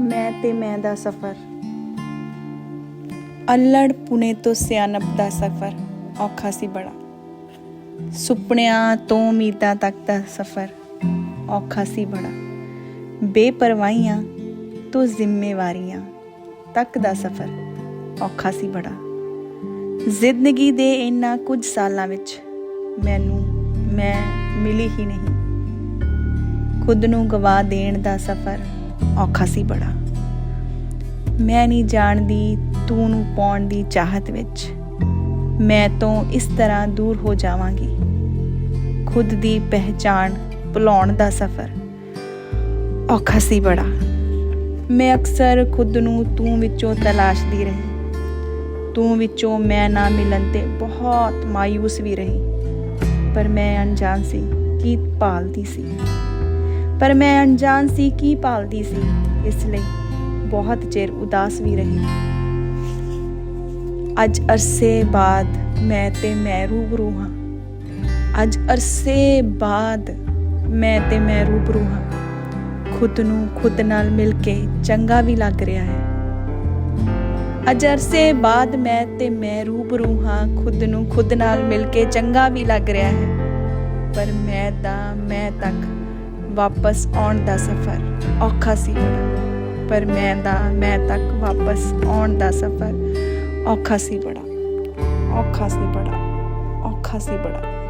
ਮੈਂ ਤੇ ਮੈਂ ਦਾ ਸਫ਼ਰ। ਅਲੜ ਪੁਨੇ ਤੋਂ ਸਿਆਨਪ ਦਾ ਸਫ਼ਰ ਔਖਾ ਸੀ ਬੜਾ। ਸੁਪਨਿਆਂ ਤੋਂ ਉਮੀਦਾਂ ਤੱਕ ਦਾ ਸਫ਼ਰ ਔਖਾ ਸੀ ਬੜਾ। ਬੇਪਰਵਾਹੀਆਂ ਤੋਂ ਜ਼ਿੰਮੇਵਾਰੀਆਂ ਤੱਕ ਦਾ ਸਫ਼ਰ ਔਖਾ ਸੀ ਬੜਾ। ਜ਼ਿੰਦਗੀ ਦੇ ਇਨ੍ਹਾਂ ਕੁਝ ਸਾਲਾਂ ਵਿੱਚ ਮੈਨੂੰ, ਮੈਂ ਮਿਲੀ ਹੀ ਨਹੀਂ। ਖੁਦ ਨੂੰ ਗਵਾ ਦੇਣ ਦਾ ਸਫ਼ਰ ਔਖਾ ਸੀ ਬੜਾ। ਮੈਂ ਨਹੀਂ ਜਾਣਦੀ ਤੂੰ ਨੂੰ ਪਾਉਣ ਦੀ ਚਾਹਤ ਵਿੱਚ। ਮੈਂ ਤੋਂ ਇਸ ਤਰ੍ਹਾਂ ਦੂਰ ਹੋ ਜਾਵਾਂਗੀ। ਖੁਦ ਦੀ ਪਹਿਚਾਣ ਭੁਲਾਉਣ ਦਾ ਸਫ਼ਰ। ਔਖਾ ਸੀ ਬੜਾ। ਮੈਂ ਅਕਸਰ ਖੁਦ ਨੂੰ ਤੂੰ ਵਿੱਚੋਂ ਤਲਾਸ਼ਦੀ ਰਹੀ। ਤੂੰ ਵਿੱਚੋਂ ਮੈਂ ਨਾ ਮਿਲਣ ਤੇ ਬਹੁਤ ਮਾਇੂਸ ਵੀ ਰਹੀ। ਪਰ ਮੈਂ ਅਣਜਾਣ ਸੀ, ਕੀ ਭਾਲਦੀ ਸੀ। ਪਰ ਮੈਂ ਅਣਜਾਣ ਸੀ ਕੀ ਪਾਲਦੀ ਸੀ, ਇਸ ਲਈ ਬਹੁਤ ਚਿਰ ਉਦਾਸ ਵੀ ਰਹੀ। ਅੱਜ ਅਰਸੇ ਬਾਅਦ ਮੈਂ ਤੇ ਮੈਂ ਰੂਬਰੂ ਹਾਂ। ਅੱਜ ਅਰਸੇ ਬਾਅਦ ਮੈਂ ਤੇ ਮੈਂ ਰੂਬਰੂ ਹਾਂ। ਖੁਦ ਨੂੰ ਖੁਦ ਨਾਲ ਮਿਲ ਕੇ ਚੰਗਾ ਵੀ ਲੱਗ ਰਿਹਾ ਹੈ। ਅੱਜ ਅਰਸੇ ਬਾਅਦ ਮੈਂ ਤੇ ਮੈਂ ਰੂਬਰੂ ਹਾਂ। ਖੁਦ ਨੂੰ ਖੁਦ ਨਾਲ ਮਿਲ ਕੇ ਚੰਗਾ ਵੀ ਲੱਗ ਰਿਹਾ ਹੈ। ਪਰ ਮੈਂ ਤਾਂ ਮੈਂ ਤੱਕ ਵਾਪਸ ਆਉਣ ਦਾ ਸਫ਼ਰ ਔਖਾ ਸੀ। ਬੜਾ ਪਰ ਮੈਂ ਦਾ, ਮੈਂ ਤੱਕ ਵਾਪਸ ਆਉਣ ਦਾ ਸਫ਼ਰ ਔਖਾ ਸੀ ਬੜਾ। ਔਖਾ ਸੀ ਬੜਾ, ਔਖਾ ਸੀ ਬੜਾ।